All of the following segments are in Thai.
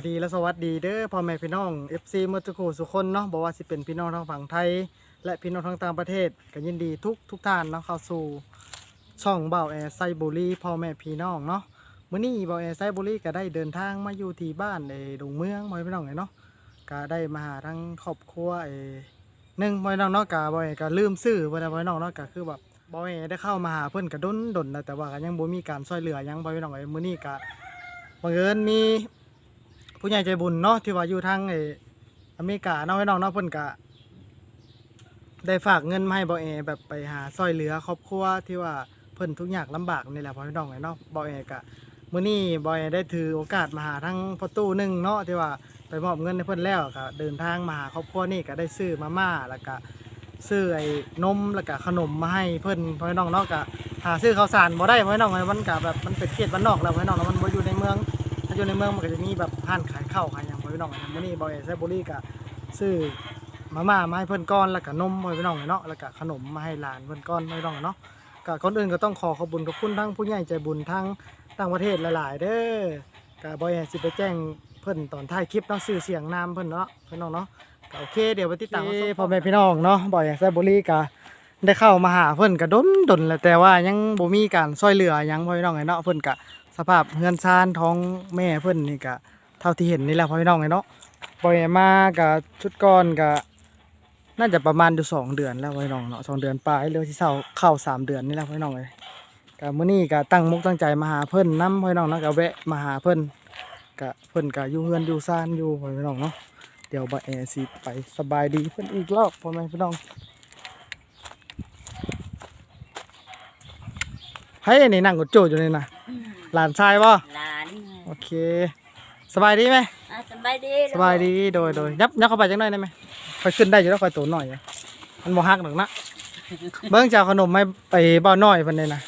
ายดีและสวัสดีเด้อพ่อแม่พี่น้อง FC เมื่อสักคู่สุคนเนาะบอกว่าสิเป็นพี่น้องทางฝั่งไทย และพี่น้องทางต่างประเทศก็ยินดีทุกทุกท่านเนาะเข้าสู่ช่องเบาแอร์ไซบุรีพ่อแม่พี่น้องเนาะมื้อนี้เบาแอร์ไซบุรีก็ได้เดินทางมาอยู่ที่บ้านในดงเมืองพ่อแม่พี่น้องเลยเนาะก็ได้มาหาทั้งครอบครัวไอ้หนึ่งพ่อแม่พี่น้องเนาะก็บ่แอร์ก็ลืมซื้อพ่อแม่พี่น้องเนาะก็คือแบบบ่แอร์ได้เข้ามาหาเพิ่นก็ดนดนแล้วแต่ว่าก็ยังบ่มีการช่วยเหลือยังพ่อแม่พี่น้องเอ้มื้อนี้ก็บังเอิญมี ผู้ใหญ่ใจบุญเนาะที่ว่าอยู่ทางไอ้อเมริกาเนาะพี่น้องเนาะเพิ่นก็ได้ฝากเงินมาให้บ่เอแบบไปหาซอยเหลือครอบครัวที่ว่าเพิ่นทุกข์ยากลำบากนี่แหละพ่อพี่น้องเนาะบ่เอก็มื้อนี้บ่เอได้ถือโอกาสมาหาทั้งพ่อตู้หนึ่งเนาะที่ว่าไปมอบเงินให้เพิ่นแล้วก็เดินทางมาหาครอบครัวนี่ก็ได้ซื้อมาม่าแล้วก็ซื้อไอ้นมแล้วก็ขนมมาให้เพิ่นพ่อพี่น้องเนาะก็หาซื้อข้าวสารบ่ได้พ่อพี่น้องเอ้มันก็แบบมันเป็นเขตบ้านนอกแล้วพ่อพี่น้องเนาะมันบ่อยู่ในเมือง อยู่ในเมืองมันก็จะมีแบบห้านขายข้าวขายหยังพ่อพี่น้องมื้อนี้บอยไซบุรีก็ซื้อมาม่ามาให้เพิ่อนก้อนแล้วก็นมพ่อพี่น้องเนาะแล้วก็ขนมมาให้หลานเพิ่อนก้อนพ่อพี่น้องเนาะก็ก่อนอื่นก็ต้องขอขอบคุณขอบคุณทั้งผู้ใหญ่ใจบุญทั้งต่างประเทศหลายๆ เด้อก็บอยสิไปแจ้งเพิ่อนตอนท้ายคลิปเนาะซื้อเสียงนามเพิ่นเนาะพี่น้องเนาะก็โอเคเดี๋ยวไปติดตามพ่อแม่พี่น้องเนาะบอยไซบุรีก็ได้เข้ามาหาเพิ่อนก็ดนดนแล้วแต่ว่ายังบ่มีการช่วยเหลือยังพ่อพี่น้องเนาะเพิ่นก็ ภาพเฮือนซานท้องแม่เพิ่นนี่ก็เท่าที่เห็นนี่แหละพ่อพี่น้องไงเนาะปล่อยมากับชุดก้อนก็น่าจะประมาณอยู่สองเดือนแล้วพ่อพี่น้องเนาะสองเดือนปลายเรือที่เศร้าเข้าสามเดือนนี่แหละพ่อพี่น้องเลยก็มื้อนี้ก็ตั้งมุกตั้งใจมาหาเพิ่นนํพ่อพี่น้องเนาะก็แวะมาหาเพิ่นก็เพิ่นก็อยู่เฮือนอยู่ซานอยู่พ่อพี่น้องเนาะเดี๋ยวบ่แอสิไปสบายดีเพิ่นอีกรอบพ่อแม่พี่น้องเฮ้ยนี่นั่งกดโจอยู่นี่นะ หลานชายบ่หลานโอเค สบายดีไหมอะสบายดีสบายดีโดยโดยยับยับเข้าไปจังหน่อยได้ไหมค่อยขึ้นได้อยู่แล้วค่อยตัวหน่อยอะมันบ่ฮักหรอกนะเบิ้งจะเอาขนมไม่ไปเบ้าน้อยเพิ่นเลยนะ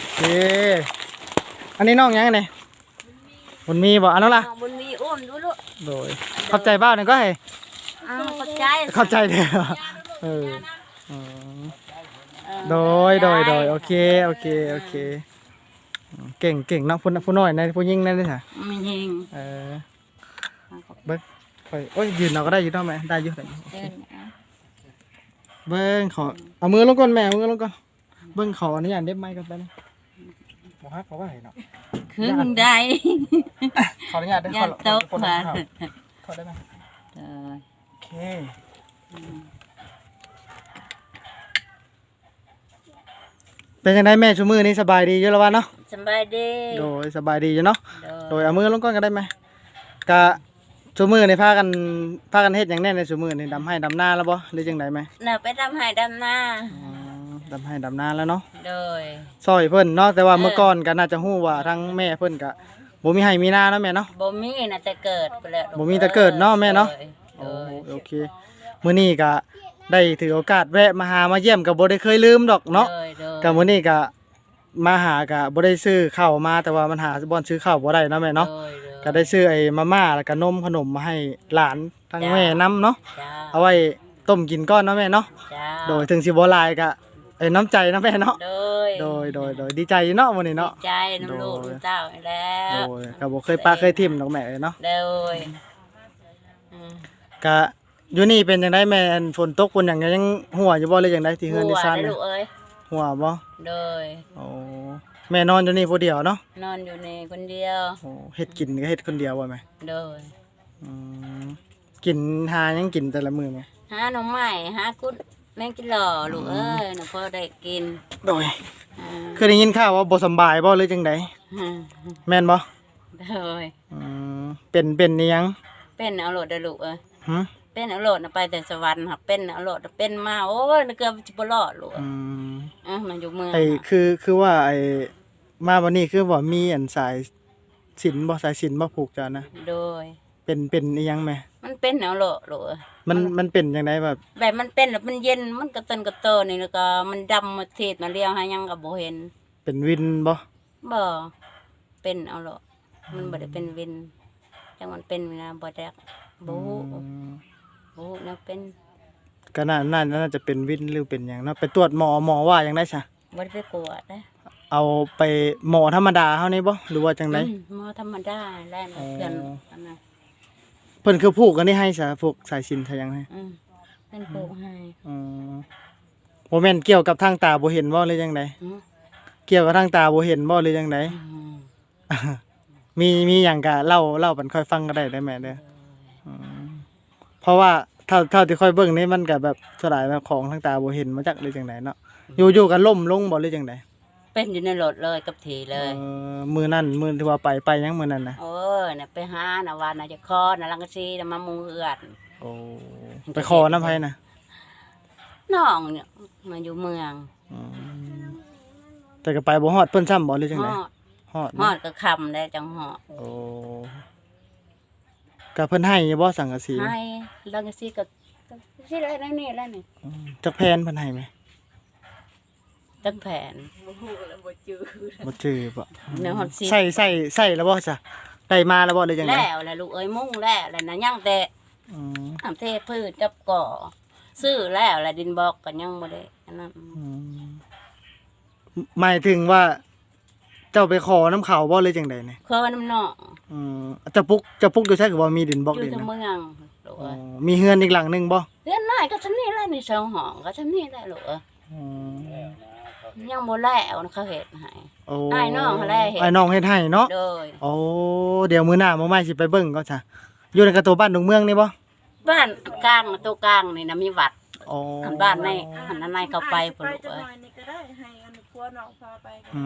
โอเคอันนี้น้องยังไงมันมีบ่อันนั้นล่ะน้องบุญมีอ้วนดูลูกโดยขอบใจบ้าหนึ่งก็ให้อ้าวเข้าใจขอบใจเด้อเอออืมโดยโดยโดยโอเค โอเค โอเคอืม เก่งเก่งเนาะผู้ผู้น้อยในะผู้ยิ่งนั่นด้วยค่ะไม่ยิงเออเบิ้งไปโอ้ยยืนเราก็ได้อยู่เนาะแม่ได้อยู่ได้อยู่เดินเอาเบิ้งขอเอามือลงก่อนแม่เอามือลงก่อนเบิ้งขออนุญาตเด็บไม้กันไปนะบอกฮักเขาว่าไงเนาะครึ่งได้ขออนุญาตได้ยัขอนโต๊ะคนมาละขอได้ไหมเออโอเค เป็นยังไงแม่ชูมือนี้สบายดีเยอะแล้ววะเนาะสบายดีโดยสบายดีอยู่เนาะโดโดยเอามือลงก่อนก็ได้ไหมกะชูมือนี่พากันพากันเฮ็ดอย่างแน่ในชูมือนี่ดำให้ดำหน้าแล้วบ่หรือจังไดไหมน่ะไปดำให้ดำหน้าอ๋อดำให้ดำหน้าแล้วเนาะโดยซอยเพิ่นเนาะแต่ว่าเออเมื่อก่อนก็น่าจะฮู้ว่าทั้งแม่เพิ่นก็บ่มีให้มีหน้าเนาะแม่เนาะบ่มีน่ะแต่เกิดไปแล้วลูบ่มีแต่เกิดเนาะแม่เนาะโดยโอเคมื้อนี้ก็ ได้ถือโอกาสแวะมาหามาเยี่ยมก็บ่ได้เคยลืมดอกเนาะโดยโดยก็มื้อนี้ก็มาหาก็บ่ได้ซื้อข้าวมาแต่ว่ามันหาบ่อนซื้อข้าวบ่ได้เนาะแม่เนาะโดยโดยก็ได้ซื้อไอ้มาม่าแล้วก็นมขนมมาให้หลานทั้งจ้าแม่นํเนาะจ้าเอาไว้ต้มกินก่อนเนาะแม่เนาะจ้าโดยถึงสิบ่หลายก็ไอ้น้ำใจเนาะแม่เนาะโดยโดยโดยโดยดีใจอยู่เนาะมื้อนี้เนาะดีใจน้ำลูกโดย น้ำเต้าแล้โดวยก็บ่เคยปาเคยทิ่มดอกแม่เอ้ยเนาะ โดยอืม ก็ อยู่นี่เป็นจังไดแม่อันฝนตกฝนหยังยังหัวอยู่บ่เลยจังไดที่เฮือนที่ซ่านหัวได้เนี่ยลูกเอ้ยหัวบ่โดย โอ้แม่นอนอยู่นี่ผู้เดียวเนาะนอนอยู่ในคนเดียว โอ้เฮ็ดกินก็เฮ็ดคนเดียวบ่แม่โดยอืมกินหายังกินแต่ละมื้อแม่หาหน่อไม้หากุดแมงกินหล่อลูกเอ้ยหนูพอได้กินโดยอ่าเคยได้ยินข่าวว่าบ่สำบายบ่หรือจังไดแม่นบ่โดยอืมเป็นเป็นอิหยังเป็นเอาโหลดเด้อลูกเอ้ยหึ เป็นเอาโหลดน่ะไปแต่สวรรค์ค่ะเป็นเอาโหลดน่ะเป็นมาโอ้ยเกือบจะบ่รอดลูกอืมอะมันอยู่เมืองไอ้คือคือว่าไอ้มาวันนี้คือว่ามีอันสายสิญจนบ่สายสิญจนบ่ผูกจ้านะ โดย เป็นเป็นอิหยังแม่มันเป็นเอาโหลดลูกเอ้ยมัน มันเป็นจังไดแบบ แบบมันเป็นแล้วมันเย็นมันกระตันกระโตนี่แล้วก็มันดำมาเทศมาเลี้ยวหายังก็บ่เห็นเป็นวินบ่บ่เป็นเอาโหลดมันบ่ได้เป็นวินจังมันเป็นนะบ่ได้บ่ฮู้อืม บ่ฮู้แนวเป็นก็น่าน่าน่าจะเป็นวินหรือเป็นหยังเนาะไปตรวจหมอหมอว่าหยังได้ซะบ่ได้ไปกวดนะเอาไปหมอธรรมดาเฮานี่บ่หรือว่าจังไดอืมหมอธรรมดาแล่นอ๋อเพื่อนอันนั้นเพิ่นคือผูกกันนี่ให้ซะพวกสายสิญจนซะยังไงอืมเป็นปลูกให้อ๋อบ่แม่นเกี่ยวกับทางตาบ่เห็นบ่หรือจังไดอืมเกี่ยวกับทางตาบ่เห็นบ่หรือจังได อืมมีมีหยังก็เล่าเล่าปันค่อยฟังก็ได้ได้แม่เด้ออืม เพราะว่าเท่าเท่าที่ค่อยเบิ่งนี่มันก็แบบสลายแบบของทางตาบ่เห็นมาจากหรือจังไดเนาะอยู่อยู่กันล่มลงบ่หรือจังไดเป็นอยู่ในรถเลยกับทีเลยเออมื้อนั้นมื้อที่ว่าไปไปยังมื้อนั้นน่ะโอ้ยน่ะไปหาน่ะว่าน่ะจะคอน่ะลังกะซีน่ะมามุงเอือดโอ้ไปขอน้ำไผน่ะน้องเนี่ยมาอยู่เมืองอืมแต่ก็ไปบ่ฮอดเพิ่นซ้ำบ่หรือจังฮไดอดฮอดฮอเนาะดก็คำได้จังฮอดโอ้ ก็เพิ่นให้อยู่บ่สังกะสีให้ลังกะซีก็ก็สิได้นั่นนี่แล้วนี่อืมจักแพนเพิ่นให้ไหมตั้งแผน บ่จื้อบ่แนวฮอดสิ ใส่ใส่ใส่แล้วบ่จ้ะได้มาแล้วบ่หรือจังไดแล้วแหละลูกเอ้ยมุ่งแล้วแหละนะยังแต่อืมทำเทพืชกับก่อซื้อแล้วแหละดินบอกก็ยังบ่ได้อันนั้นอืมหมายถึงว่า เจ้าไปขอน้ำเขาบ่หรือจังไดเนี่ยเคยว่าน้ำหนองอืมจะปุกจะปุกอยู่ใช่คือว่ามีดินบล็อกอยู่ดินที่นะเมืองลูกอ๋อเอ้ยมีเฮือนอีกหลังหนึงบ่เรียนน้อยก็ชั้นนี้แหละนี่สองห้องก็ชั้นนี้แหละลูกเอ้ยอืมยังบ่แล้วนะเขาเฮ็ดให้ โอ้อ้ายน้องเขาแลเฮ็ดอ้ายน้องเฮ็ดให้เนาะโดย โอ้เดี๋ยวมื้อหน้ามื้อใหม่สิไปเบิ่งก็จ้ะอยู่ในกระตัวบ้านดงเมืองนี่บ่บ้านกลางตัวกลางนี่นะมีวัดอ๋อหันบ้านในหันอันในเข้าไปไปพุ่นลูกจะเอ้หยน่อยนี่ก็ได้ให้อันครั วน้องพาไปก็อื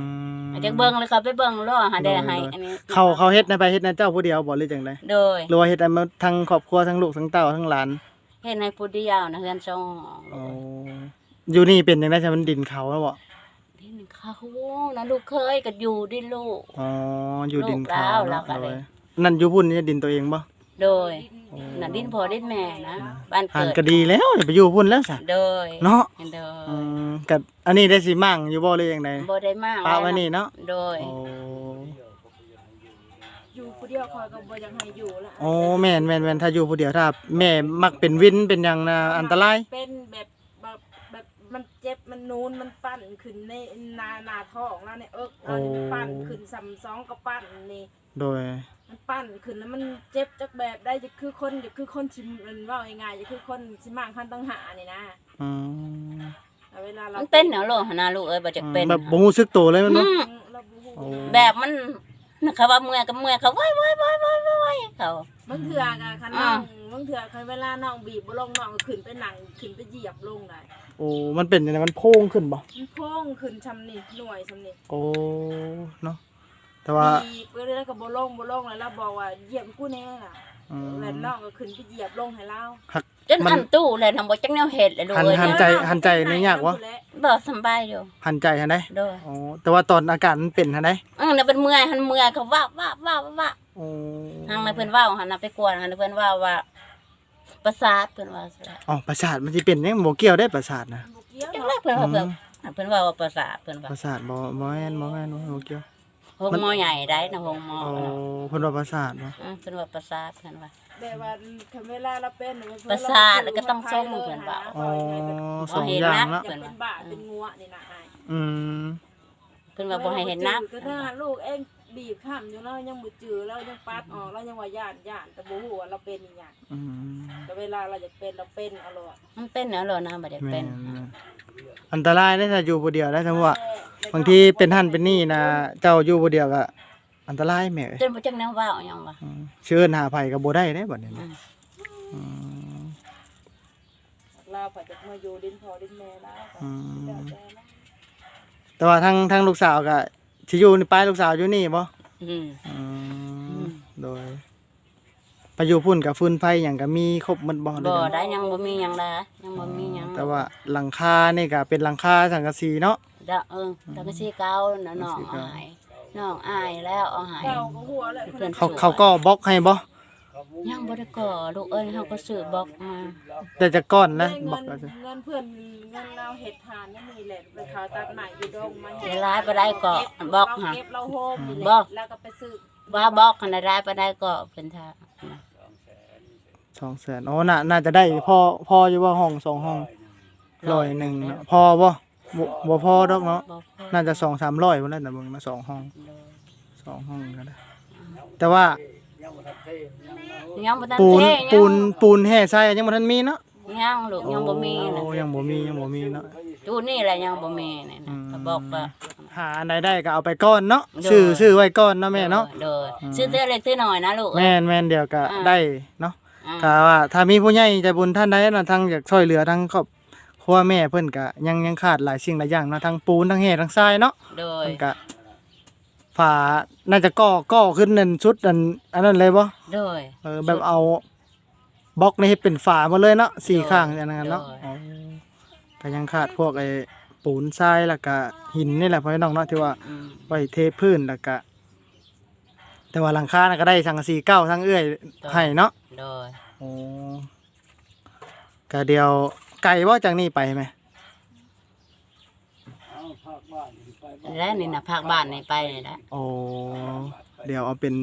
มอยากเบิ่งเลยเขาไปเบิ่งรอหาได้ให้อันนี้เขาเขาเฮ็ดในไปเฮ็ดในเจ้าผู้เดียวบ่หรือจังไดโดยหรือว่าเฮ็ดให้มาทั้งครอบครัวทั้งลูกทั้งเต้าทั้งหลานเฮ็ดในผู้เดียวนะเฮือนสองห้องลูอ๋กอเอ้ยอยู่นี่เป็นจังได๋ใช่มันดินเขาแล้วบ่ที่หนึ่งเขานะลูกเคยก็อยู่ดิลูกอ๋ออยู่ดินเขาลูกแล้วเนาะเราก็โดเลยยนั่นอยู่พุ่นนี่ดินตัวเองบ่ โดยน่ะดินพอดินแม่นะบ้านหันเกิดก็ดีแล้วอย่าไปอยู่พุ่นแล้วซะโดยเนาะโดอืยมกับอันนี้ได้สิมั่งอยู่บ่เลยจังไดบ่ได้มากปาไว้นี่เนาะโดย โอ้อยู่ผู้เดียวคอยก็บ่อยังให้อยู่ละโอ้แม่นแม่นแม่นถ้าอยู่ผู้เดียวถ้า แม่มักเป็นวินเป็นหยังนะอันตราย เป็นแบบแบบแบบมันเจ็บมันนูนมันปั้นขึ้นในนาหนาท้องแล้วเนี่ยเอิกเอานี่มันปั้นขึ้นซ้ำสองก็ปั้นนี่โดย มันปั้นขึ้นแล้วมันเจ็บจักแบบได้จะคือคนจะคือคนชิมมันว่าง่ายๆจะคือคนสิมางคันต้องหานี่นะอืมแต่เวลาเรามันเป็นเนาะลูกหนนะลูกเอ้ยบ่จักเป็นแบบบ่รู้สึกตัวเลยมันอืเนาะ มเราบ่ฮู้โอ้ แบบมันเขาว่าเมื่อยก็เมื่อยเขาไว้ไว้ไว้ไว้ไว้ไว้เขา บางเถื่อกันคันน้องบางเถื่อคันเวลาน้องบีบบ่ลงน้องก็ขึ้นไปหนังขึ้นไปเหยียบลงได้โอ้มันเป็นจังไดมันโพ่งขึ้นบ่มันโพ่งขึ้นชำนี่หน่วยชำนี่โอ้เนาะ แต่ว่า บีบไปเรื่อยๆก็บ่ลงบ่ลงแล้วเราบอกว่าเหยียบกูแน่ล่ะอืม แล้วน้องก็ขึ้นไปเหยียบลงให้เราจนอันตู้เลยทำบ่จักแนวเฮ็ดเลยลูกหันเอ้ยหันใจหันใจนี่ยากวะบ่สำบายอยู่หันใจหันได้โดยอ๋อแต่ว่าตอนอาการมันเป็นหันได้เออน่ะเป็นเมื่อยหันเมื่อยเขาว่าว่าว่าว่าโอ้ทางในเพิ่นเว้าหันน่ะไปกวนหันน่ะเพิ่นว่าว่า ประสาทเพิ่นว่าซะแล้วอ๋อประสาทมันสิเป็นยังบ่เกี่ยวได้ประสาทนะบ่เกี่ยวจังเนาะไดเพิ่นว่าเพิ่นเพิ่นว่าว่าประสาทเพิ่นว่าประสาทบ่บ่แม่นบ่แม่นบ่เกี่ยว หงหมอใหญ่ได้นะหงหมออ๋อน่ะเพิ่นว่าประสาทบ่อืมเพิ่นว่าประสาทเพิ่นว่าแบบว่าคันเวลาเราเป็นเนี่ยประสาทแล้วก็ต้องส่งเพิ่นว่า อ๋อสบ่องเห็นอย่างนะเนาะอยากเป็นบ้าเป็นงัวนี่นะอายอืมเพิ่นว่าบ่ให้เห็นนักก็ถ้าลูกเอง บีบข้ามอยู่แล้วยังบ่จือแล้วยังปัดออกแล้วยังว่าย่านย่านแต่บ่ฮู้ว่าเราเป็นอีหยังอืมแต่เวลาเราอยากเป็นเราเป็นเอาโลดมันเป็นเนาะโลนะบ่ได้แม่เป็น นอันตรายได้ถ้าอยู่ผู้เดียวได้ทั้งว่าบางทีเป็นท่านเป็นนี่นะเจ้าอยู่ผู้เดียวก็อันตรายแม่เอ้ยจนบ่จักแนวเว้าหยังวะอืมเชิญหาภัยก็บ่ได้เด้บัดนี้นะอืมเราพอจะมาอยู่ดินพอดินแม่แล้วก็อืมแล้วแต่นะแต่ว่าทั้งทั้งลูกสาวก็ สิอยู่นี่ป้ายลูกสาวอยู่นี่บ่อืมอือืมมโดยไปอยู่พุ่นกับฟืนไฟหยังก็มีครบหมดบ่บ่เด้อได้ยังบ่มีหยังละยังบ่มีหยังแต่ว่าหลังคานี่ก็เป็นหลังคาสังกะสีเนาะดะเออตะกะสีเก่าน่ะน้องอายน้องอายแล้วเอาใหาย เก่าก็หัวแหละเพื่อนเขาเขาก็บล็อกให้บ่ ยังบ่ได้ก่อลูกเอ้ยเฮาก็ซื้อบล็อกมา แต่จะก้อนนะได้บล็เงิอกนก็จะเงินเพื่อนเงินเราเห็ดทานนี่มีแหละไปเขาตัดใหม่อยู่ดงมาเวลาบ่ได้ก่อบอกเราหาเก็บเราโฮมนี่แหบอละกแล้วก็ไปซื้อว่าบล็อกคันได้บ่ได้ก็เพิ่นท่าสองแสนโอ้น่าน่าจะได้พอพออยู่บ่ห้องสองห้องร้อยหนึ่งเนาะพอบ่บ่บ่พอดอกเนาะบ่พอน่าจะ2 300พุ่นแหละแต่เบิ่งมาสองห้องโดยสองห้องก็ได้แต่ว่า ยังบ่ทันปูนเทยังปูนปูนแห่ใส่ยังบ่ทันมีเนาะยังลูกยังบ่มีนะโอ้ยังบ่มียังบ่มีเนาะจูนี่แหละยังบ่มีนี่อืนะมก็บอกว่าหาอันใดได้ก็เอาไปก้อนเนาะโดยซื้อซื้อไว้ก้อนเนาะแม่เนาะโดยซื้อเตื้อเล็กเตื้อน้อยนะลูกแม่นแม่นเดี๋ยวก็อ่าได้เนาะอ่าถ้าว่าถ้ามีผู้ใหญ่ใจบุญท่านใดเนาะทางอยากช่วยเหลือทั้งครอบครัวแม่เพิ่นก็ยังยังขาดหลายสิ่งหลายอย่างเนาะทั้งปูนทั้งแห่ทั้งทรายเนาะโดยเพิ่นก็ ฝาน่าจะก่อก่อขึ้นนั่นชุดอันอันนั้นเลยบ่โดยเออแบบเอาบล็อกนี่เฮ็ดเป็นฝามาเลยเนาะสี่โดยข้างอย่างนั้นเนาะโดยอ๋อก็ยังขาดพวกไอ้ปูนทรายแล้วก็หินนี่แหละพ่อพี่น้องเนาะที่ว่าอืมไว้เทพื้นแล้วก็แต่ว่าหลังคาน่ะก็ได้สังกะสีเก้าทั้งเอื้อยให้เนาะโดยโอ้ก็เดียวไก่บ่จากนี้ไปไหม แล้วนี่นะภาคบ้านนี่ไปนี่แหละโอ้เดี๋ยวเอาเป็น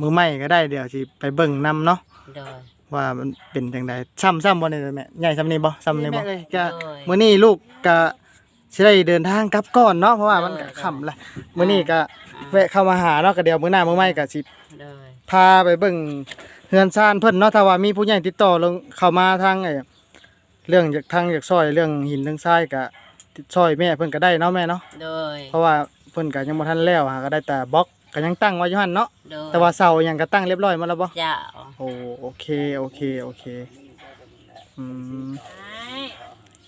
มือใหม่ก็ได้เดี๋ยวสิไปเบิ่งนำเนาะโดย ว่ามันเป็นจังไดซ้ำซ้ำบ่นี่แม่ใหญ่ซ้ำนี่บ่ซ้ำนี่บ่ก็โดยมื้อนี้ลูกก็สิได้เดินทางกลับก่อนเนาะเพราะว่ามันก็ค่ำละมื้อนี้ก็แวะเข้ามาหาเนาะก็เดี๋ยวมื้อหน้ามื้อใหม่ก็สิ โดย พาไปเบิ่งเฮือนซ่านเพิ่นเนาะถ้าว่ามีผู้ใหญ่ติดต่อลงเข้ามาทางไอ้เรื่องจากทางจากซอยเรื่องหินเรื่องทรายก็ ติดซอยแม่เพิ่นก็ได้เนาะแม่เนาะโดย เพราะว่าเพิ่นก็ยังบ่ทันแล้วหาก็ได้แต่บล็อกก็ยังตั้งไว้อยู่หั่นเนาะโดยแต่ว่าเสายังก็ตั้งเรียบร้อยหมาแล้วบ่เจ้าโอ้โอเคโอเคโอเคอืม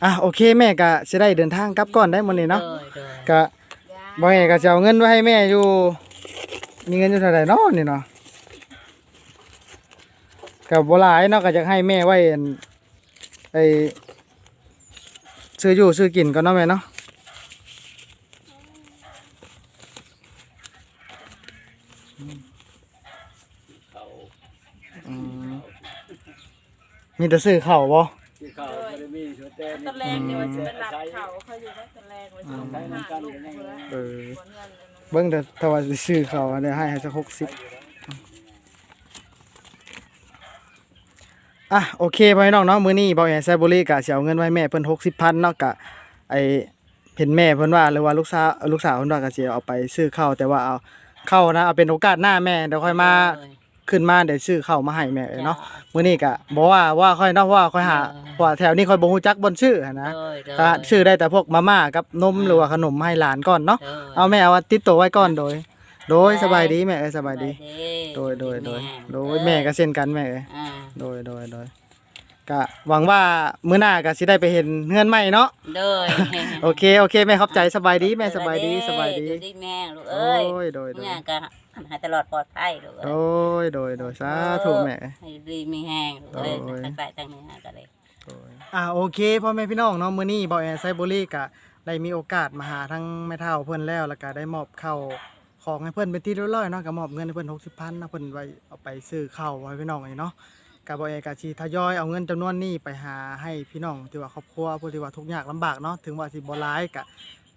ไอ้อะโอเคแม่ก็สิได้เดินทางกลับก่อนได้มื้อนี้เนาะโดยโดยก็บ่แม่ก็สิเอาเงินไว้ให้แม่อยู่ มีเงินอยู่เท่าไหร่เนาะนี่เนาะก็บ่หลายเนาะก็จะให้แม่ไว้อันไอ้ ซื้ออยู่ซื้อกินก่อนเนาะแม่เนาะอืมมีแต่ซื้อข้าวบ่ ที่เขาไม่ได้มีชุดแต่ตอนแรกเนี่ยว่าจะเป็นหลับเขาเขาอยู่ได้ตอนแรกว่าจะไปหาลูกเพื่อเออคนเงินเลยนะเบิ่งแต่ถ้าว่าสิซื้อข้าวอันนี้ให้ให้สัก60อ่ะโอเคพ่อพี่น้องเนาะมื้อนี้บ่าวแอนไซบุรีก็สิเอาเงินไว้ให้แม่เพิ่น60,000เนาะก็ไอเห็นแม่เพิ่นว่าหรือว่าลูกสาวลูกสาวเพิ่นว่าก็สิเอาไปซื้อข้าวแต่ว่าเอาเข้าวนะเอาเป็นโอกาสหน้าแม่เดี๋ยวค่อยมาโดยขึ้นมาเดี๋ยวซื้อข้าวมาให้แม่เนาะมื้อนี้ก็บ่ว่าว่าค่อยเนาะเพราะว่าค่อยหาเพราะว่าแถวนี้ค่อยบ่ฮู้จักบ่อนชื่อหั้นนะโดยโดยก็ซื้อได้แต่พวกมาม่ากับนมหรือว่าขนมให้หลานก่อนเนาะโดยเอาแม่เอาติดตัวไว้ก่อนโดย โดยสบายดีแม่เอ้ยสบายดี โดยโดยโดยโดยแม่ก็เช่นกันแม่เอ้ยอ่าโดยโดยโดยก็หวังว่ามื้อหน้าก็สิได้ไปเห็นเฮือนใหม่เนาะโดยโอเคโอเคแม่ขอบใจสบายดีแม่สบายดีสบายดีอยู่ดีแม่ลูกโดเอ้ยยโดยโดยเนี่ยก็ให้ตลอดปลอดภัยลูกโดเอ้ยยโดยโดยสาธุแม่ ให้ดีมีแห้งลูกเอ้ยโดยตั้งแต่ตั้งนี้หากันเลย อ่าโอเคพ่อแม่พี่น้องเนาะมื้อนี้บ่าวแอนไซบุรีก็ได้มีโอกาสมาหาทั้งแม่เฒ่าเพิ่นแล้วแล้วก็ได้มอบข้าว ของให้เพิ่อนเป็นที่เรียบร้อยเนาะก็มอบเงินให้เพิ่อน60,000นนะเพิ่อนไว้เอาไปซื้อข้าวไว้พี่น้องนี่เนาะก็บ่าวแอก็สิทยอยเอาเงินจำนวนนี้ไปหาให้พี่น้องที่ว่าครอบครัวผู้ที่ว่าทุกข์ยากลำบากเนาะถึงว่าสิบ่หลายก็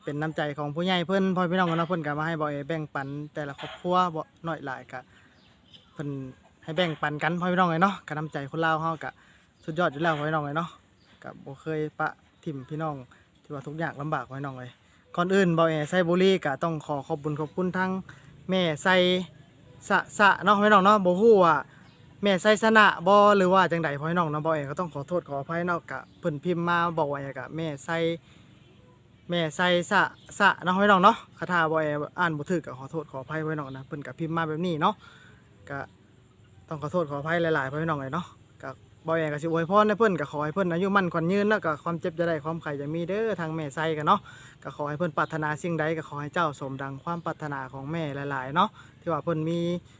เป็นน้ำใจของผู้ใหญ่เพิ่นพ่อพี่น้องเนาะเพิ่นก็มาให้บ่าวแอแบ่งปันแต่ละครอบครัวบ่น้อยหลายก็เพิ่นให้แบ่งปันกันพ่อพี่น้องเลยเนาะก็น้ำใจคนลาวเฮาก็สุดยอดอยู่แล้วพ่อพี่น้องเลยเนาะกับบ่เคยปะถิ่มพี่น้องที่ว่าทุกอย่างลำบากไว้น้องเลย ก่อนอื่นเบาแอไซบุรีก็ต้องขอขอบคุญขอบคุณทั้งแม่ไซสะสะเนาะพี่น้องเนาะบ่ฮู้ว่าแม่ไซสนะบ่หรือว่าจังใดพ่อพี่น้องเนาะเบาแอก็ต้องขอโทษขออภัยเนาะกะเพิ่นพิมพ์มาบอกว่าอย่างกะแม่ไซแม่ไซสะสะเนาะพี่น้องเนาะคาถาบ่แออ่านบ่ถูกก็ขอโทษขออภัยไว้น้องนะเพิ่นก็พิมพ์มาแบบนี้เนาะก็ต้องขอโทษขออภัยหลายๆพ่อพี่น้องเลยเนาะ บ่แย่ก็สิอวยพรให้เพิ่นก็ขอให้เพิ่นอายุมั่นขวัญยืนแล้วก็ความเจ็บจะได้ความไข่จะมีเด้อทางแม่ไซกันเนาะก็ขอให้เพิ่นปรารถนาสิ่งใดก็ขอให้เจ้าสมดังความปรารถนาของแม่หลาย ๆ เนาะที่ว่าเพิ่นมี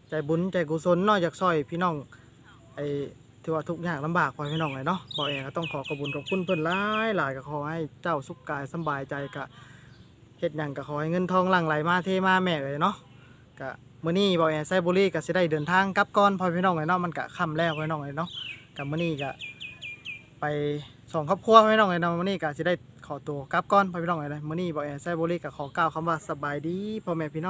ใจบุญใจกุศลเนาะอยากช่วยพี่น้องไอ้ที่ว่าทุกอย่างลำบากพอพี่น้องเลยเนาะบ่แย่ก็ต้องขอขอบคุญขอบคุณเพิ่นหลายหลายก็ขอให้เจ้าสุขกายสบายใจก็เฮ็ดหยังก็ขอให้เงินทองหลั่งไหลมาเทมาแม่เลยเนาะก็มื้อนี้บ่แย่ไซบุรีก็สิได้เดินทางกลับก่อนพอพี่น้องเลยเนาะมันก็ค่ำแล้วพี่น้องเลยเนาะ กับมื้อนี้ก็ไปสองครอบครัวพี่น้องเลยเนาะมื้อนี้ก็สิได้ขอตัวกลับก่อนพ่อพี่น้องเลยนะมื้อนี้บ่แอนไซโบลิกก็ขอกล่าวคำว่าสบายดีพ่อแม่พี่น้อง